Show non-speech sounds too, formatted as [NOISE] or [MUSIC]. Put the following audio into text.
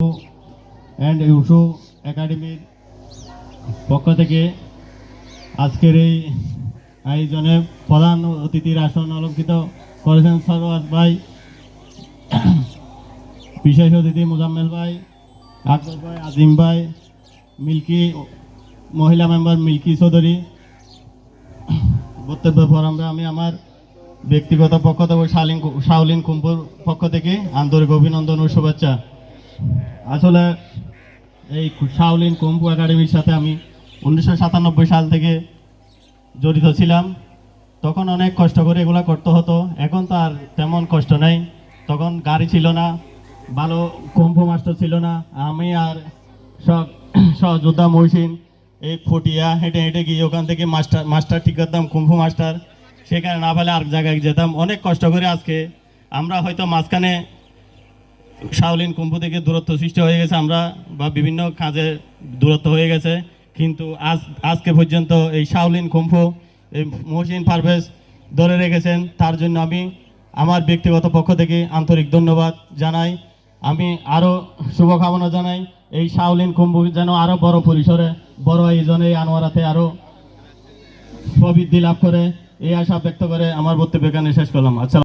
And ইউসু একাডেমির পক্ষ থেকে আজকের এই আয়োজনে প্রধান অতিথির আসন অলঙ্কিত করেছেন সরওয়াজ ভাই, বিশেষ অতিথি মোজাম্মেল ভাই আকবর ভাই, আজিম ভাই, মিল্কি মহিলা মেম্বার মিল্কি চৌধুরী। বক্তব্য ফোরামে আমি আমার ব্যক্তিগত পক্ষ থেকে শালিন শাওলিন কুম্পুর পক্ষ থেকে আন্তরিক অভিনন্দন ও শুভেচ্ছা। আসলে এই শাওলিন কুম্পু একাডেমির সাথে আমি উনিশশো সাতানব্বই সাল থেকে জড়িত ছিলাম। তখন অনেক কষ্ট করে এগুলো করতে হতো। এখন তো আর তেমন কষ্ট নেই। তখন গাড়ি ছিল না, ভালো কুম্পু মাস্টার ছিল না। আমি আর সব [CLEARS THROAT] সহযোদ্ধা মহসিন এই ফুটিয়া হেঁটে হেঁটে গিয়ে ওখান থেকে মাস্টার মাস্টার ঠিক করতাম কুম্ফু মাস্টার। সেখানে না পেলে আর জায়গায় যেতাম। অনেক কষ্ট করে আজকে আমরা হয়তো মাঝখানে শাওলিন কুম্ভ থেকে দূরত্ব সৃষ্টি হয়ে গেছে আমরা, বা বিভিন্ন কাজে দূরত্ব হয়ে গেছে। কিন্তু আজ, আজকে পর্যন্ত এই শাওলিন কুম্ভ এই মহসিন পারভেজ ধরে রেখেছেন। তার জন্য আমি আমার ব্যক্তিগত পক্ষ থেকে আন্তরিক ধন্যবাদ জানাই। আমি আরও শুভকামনা জানাই এই শাওলিন কুম্ভ যেন আরও বড় পরিসরে, বড় আয়োজনে আনোয়ারাতে আরও প্রবৃদ্ধি লাভ করে। এই আশা ব্যক্ত করে আমার বক্তব্য এখানে শেষ করলাম। আচ্ছা।